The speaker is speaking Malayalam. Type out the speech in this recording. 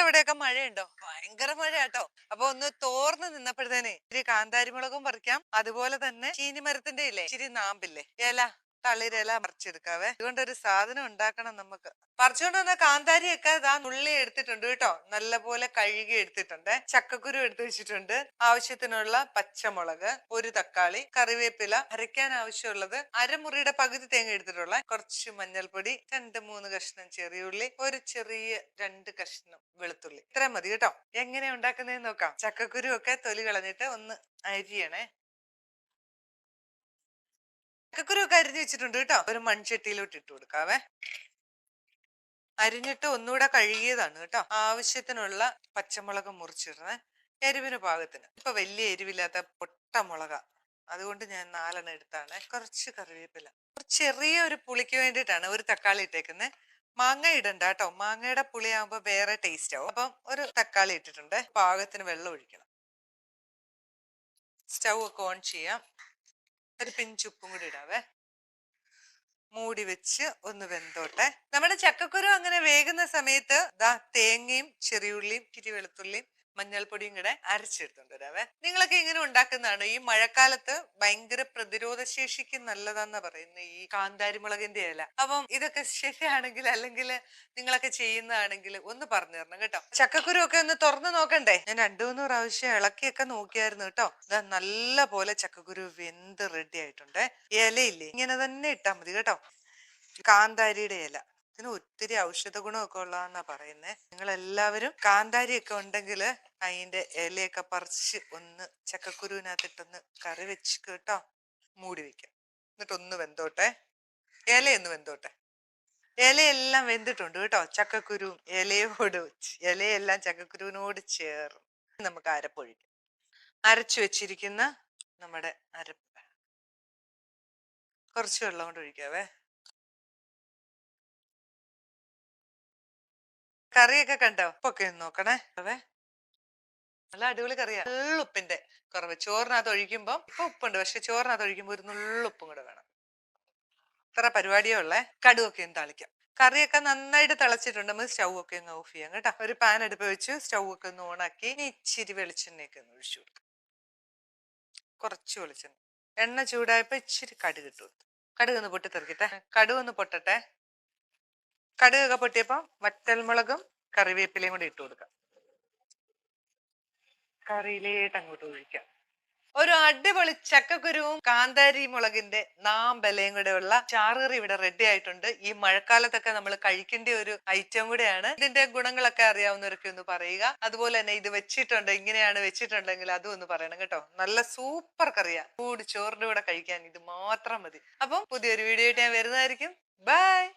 നിങ്ങളുടെ ഇവിടെയൊക്കെ മഴയുണ്ടോ? ഭയങ്കര മഴ കേട്ടോ അപ്പൊ ഒന്ന് തോർന്ന് നിന്നപ്പോഴത്തേനെ ഇച്ചിരി കാന്താരിമുളകും പറിക്കാം. അതുപോലെ തന്നെ ചീനിമരത്തിന്റെ ഇല്ലേ? ഇച്ചിരി നാമ്പില്ലേ? ഇല. തളിരില പറിച്ചെടുക്കാവേ ഇതുകൊണ്ട് ഒരു സാധനം ഉണ്ടാക്കണം നമുക്ക്. പറിച്ചുകൊണ്ട് വന്ന കാന്താരിയൊക്കെ ഇതാ നുള്ളി എടുത്തിട്ടുണ്ട് കേട്ടോ. നല്ലപോലെ കഴുകി എടുത്തിട്ടുണ്ട്. ചക്കക്കുരു എടുത്തു വെച്ചിട്ടുണ്ട്. ആവശ്യത്തിനുള്ള പച്ചമുളക് ഒരു തക്കാളി കറിവേപ്പില അരയ്ക്കാൻ ആവശ്യമുള്ളത് അരമുറിയുടെ പകുതി തേങ്ങ എടുത്തിട്ടുള്ള കുറച്ച് മഞ്ഞൾപ്പൊടി രണ്ട് മൂന്ന് കഷ്ണം ചെറിയുള്ളി ഒരു ചെറിയ രണ്ട് കഷ്ണം വെളുത്തുള്ളി. ഇത്രയും മതി കേട്ടോ. എങ്ങനെയാ ഉണ്ടാക്കുന്നതെന്ന് നോക്കാം. ചക്കക്കുരു ഒക്കെ തൊലി കളഞ്ഞിട്ട് ഒന്ന് അരിയണേ. ചക്കക്കുരു ഒക്കെ അരിഞ്ഞു വെച്ചിട്ടുണ്ട് കേട്ടോ. ഒരു മൺചട്ടിയിലോട്ട് ഇട്ട് കൊടുക്കാവേ. അരിഞ്ഞിട്ട് ഒന്നുകൂടെ കഴുകിയതാണ് കേട്ടോ. ആവശ്യത്തിനുള്ള പച്ചമുളക് മുറിച്ചിടണേ എരിവിന് പാകത്തിന്. ഇപ്പൊ വലിയ എരിവില്ലാത്ത പൊട്ടമുളക അതുകൊണ്ട് ഞാൻ നാലെണ്ണം എടുത്താണ്. കുറച്ച് കറിവേപ്പില. ചെറിയ ഒരു പുളിക്ക് വേണ്ടിയിട്ടാണ് ഒരു തക്കാളി ഇട്ടേക്കുന്നത് മാങ്ങ ഇടണ്ട കേട്ടോ. മാങ്ങയുടെ പുളിയാകുമ്പോ വേറെ ടേസ്റ്റ് ആവും. അപ്പം ഒരു തക്കാളി ഇട്ടിട്ടുണ്ട്. പാകത്തിന് വെള്ളം ഒഴിക്കണം. സ്റ്റൗ ഒക്കെ ഓൺ ചെയ്യാം. ഒരു പിഞ്ച് ഉപ്പും കൂടി ഇടാവേ. മൂടി വെച്ച് ഒന്ന് വെന്തോട്ടെ. നമ്മുടെ ചക്കക്കുരു അങ്ങനെ വേകുന്ന സമയത്ത് ദാ തേങ്ങയും ചെറിയുള്ളിയും കിരി വെളുത്തുള്ളിയും മഞ്ഞൾപ്പൊടിയും കൂടെ അരച്ചെടുത്തോണ്ട് വരാവേ നിങ്ങളൊക്കെ ഇങ്ങനെ ഉണ്ടാക്കുന്നതാണ് ഈ മഴക്കാലത്ത് ഭയങ്കര പ്രതിരോധ ശേഷിക്ക് നല്ലതാന്നാ പറയുന്നത് ഈ കാന്താരിമുളകിന്റെ ഇല. അപ്പം ഇതൊക്കെ ശരിയാണെങ്കിൽ അല്ലെങ്കിൽ നിങ്ങളൊക്കെ ചെയ്യുന്നതാണെങ്കിൽ ഒന്ന് പറഞ്ഞു തരണം കേട്ടോ. ചക്കക്കുരു ഒക്കെ ഒന്ന് തുറന്നു നോക്കണ്ടേ? ഞാൻ രണ്ടു മൂന്ന് പ്രാവശ്യം ഇളക്കിയൊക്കെ നോക്കിയായിരുന്നു കേട്ടോ. ഇതാ നല്ല പോലെ ചക്കക്കുരു വെന്ത് റെഡി ആയിട്ടുണ്ട്. ഇലയില്ലേ ഇങ്ങനെ തന്നെ ഇട്ടാ മതി കേട്ടോ. കാന്താരിയുടെ ഇല. ഇതിന് ഒത്തിരി ഔഷധ ഗുണമൊക്കെ ഉള്ളതാന്നാ പറയുന്നേ. നിങ്ങൾ എല്ലാവരും കാന്താരി ഒക്കെ ഉണ്ടെങ്കിൽ അതിന്റെ ഇലയൊക്കെ പറിച്ച് ഒന്ന് ചക്കക്കുരുവിനകത്തിട്ടൊന്ന് കറി വെച്ച് കേട്ടോ. മൂടി വെക്കാം. എന്നിട്ട് ഒന്ന് വെന്തോട്ടെ. ഇലയൊന്ന് വെന്തോട്ടെ. ഇലയെല്ലാം വെന്തിട്ടുണ്ട് കേട്ടോ. ചക്കക്കുരുവും ഇലയോട് ഇലയെല്ലാം ചക്കക്കുരുവിനോട് ചേർന്ന് നമുക്ക് അരപ്പൊഴിക്കാം. അരച്ചു വെച്ചിരിക്കുന്ന നമ്മുടെ അരപ്പ് കുറച്ച് വെള്ളം കൊണ്ട് ഒഴിക്കാവേ. കറിയൊക്കെ കണ്ടോ? ഒന്ന് നോക്കണേ. അതെ. നല്ല അടിപൊളി കറിയാ. ഉപ്പിന്റെ കുറവ്. ചോറിനകത്ത് ഒഴിക്കുമ്പോ ഇപ്പൊ ഉപ്പുണ്ട്. പക്ഷെ ചോറിനകത്ത് ഒഴിക്കുമ്പോ ഒരു നുള്ളുപ്പും കൂടെ വേണം. ഇത്ര പരിപാടിയേ ഉള്ളേ. കടുവൊക്കെ ഒന്ന് താളിക്കാം. കറിയൊക്കെ നന്നായിട്ട് തിളച്ചിട്ടുണ്ട്. നമുക്ക് സ്റ്റൗ ഒക്കെ ഒന്ന് ഓഫ് ചെയ്യാം കേട്ടോ. ഒരു പാൻ എടുപ്പ് വെച്ച് സ്റ്റൗ ഒക്കെ ഒന്ന് ഓണാക്കി ഇനി ഇച്ചിരി വെളിച്ചെണ്ണയൊക്കെ ഒന്ന് ഒഴിച്ചു കൊടുക്കാം. കുറച്ച് വെളിച്ചെണ്ണ. എണ്ണ ചൂടായപ്പോ ഇച്ചിരി കടുക് ഇട്ടു കൊടുത്തു. കടുക് ഒന്ന് പൊട്ടിത്തെറിക്കട്ടെ. കടുക് ഒന്ന് പൊട്ടട്ടെ. കടുകൊക്കെ പൊട്ടിയപ്പോ വറ്റൽമുളകും കറിവേപ്പിലയും കൂടി ഇട്ട് കൊടുക്കാം. കറിയിലേട്ട് അങ്ങോട്ട് ഒഴിക്കാം. ഒരു അടിപൊളി ചക്കക്കുരുവും കാന്താരി മുളകിന്റെ നാമ്പലയും കൂടെ ഉള്ള ചാറുകറി ഇവിടെ റെഡി ആയിട്ടുണ്ട്. ഈ മഴക്കാലത്തൊക്കെ നമ്മൾ കഴിക്കേണ്ട ഒരു ഐറ്റം കൂടെയാണ്. ഇതിന്റെ ഗുണങ്ങളൊക്കെ അറിയാവുന്നവരൊക്കെ ഒന്ന് പറയുക. അതുപോലെ തന്നെ ഇത് വെച്ചിട്ടുണ്ട് ഇങ്ങനെയാണ് വെച്ചിട്ടുണ്ടെങ്കിൽ അതും ഒന്ന് പറയണം കേട്ടോ. നല്ല സൂപ്പർ കറിയാ. കൂടി ചോറിന്റെ കൂടെ കഴിക്കാൻ ഇത് മാത്രം മതി. അപ്പം പുതിയൊരു വീഡിയോ ആയിട്ട് ഞാൻ വരുന്നതായിരിക്കും. ബൈ